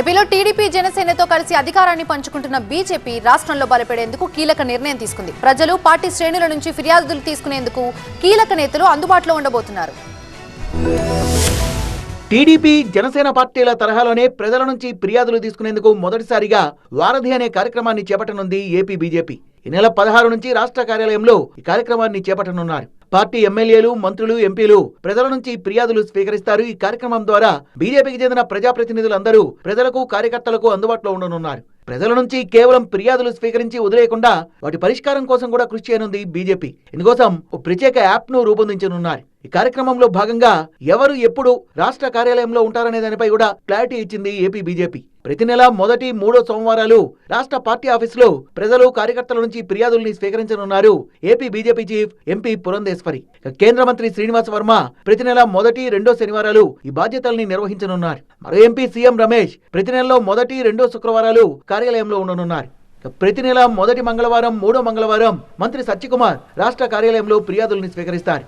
ఏపీలో టీడీపీ జనసేనతో కలిసి అధికారాన్ని పంచుకుంటున్న బీజేపీ రాష్ట్రంలో బలపడేందుకు కీలక నిర్ణయం తీసుకుంది. ప్రజలు పార్టీ శ్రేణుల నుంచి ఫిర్యాదులు తీసుకునేందుకు కీలక నేతలు అందుబాటులో ఉండబోతున్నారు. టీడీపీ జనసేన పార్టీల తరహాలోనే ప్రజల నుంచి ఫిర్యాదులు తీసుకునేందుకు మొదటిసారిగా వారధి అనే కార్యక్రమాన్ని చేపట్టనుంది ఏపీ బీజేపీ. ఈ నెల పదహారు నుంచి రాష్ట్ర కార్యాలయంలో ఈ కార్యక్రమాన్ని చేపట్టనున్నారు. పార్టీ ఎమ్మెల్యేలు మంత్రులు ఎంపీలు ప్రజల నుంచి ఫిర్యాదులు స్వీకరిస్తారు. ఈ కార్యక్రమం ద్వారా బీజేపీకి చెందిన ప్రజాప్రతినిధులందరూ ప్రజలకు కార్యకర్తలకు అందుబాటులో ఉండనున్నారు. ప్రజల నుంచి కేవలం ఫిర్యాదులు స్వీకరించి వదిలేయకుండా వాటి పరిష్కారం కోసం కూడా కృషి చేయనుంది బీజేపీ. ఇందుకోసం ఓ ప్రత్యేక యాప్ను రూపొందించనున్నారు. ఈ కార్యక్రమంలో భాగంగా ఎవరు ఎప్పుడు రాష్ట్ర కార్యాలయంలో ఉంటారనే దానిపై కూడా క్లారిటీ ఇచ్చింది ఏపీ బీజేపీ. ప్రతి నెల మొదటి మూడో సోమవారాలు రాష్ట్ర పార్టీ ఆఫీసులో ప్రజలు కార్యకర్తల నుంచి ఫిర్యాదుల్ని స్వీకరించనున్నారు AP BJP chief MP Purandeswari. కేంద్ర మంత్రి శ్రీనివాస వర్మ ప్రతి నెల మొదటి రెండో శనివారాలు ఈ బాధ్యతల్ని నిర్వహించనున్నారు. మరో ఎంపీ సీఎం రమేష్ ప్రతి నెలలో మొదటి రెండో శుక్రవారాలు కార్యాలయంలో ఉండనున్నారు. ప్రతి నెల మొదటి మంగళవారం మూడో మంగళవారం మంత్రి సత్యకుమార్ రాష్ట్ర కార్యాలయంలో ఫిర్యాదుల్ని స్వీకరిస్తారు.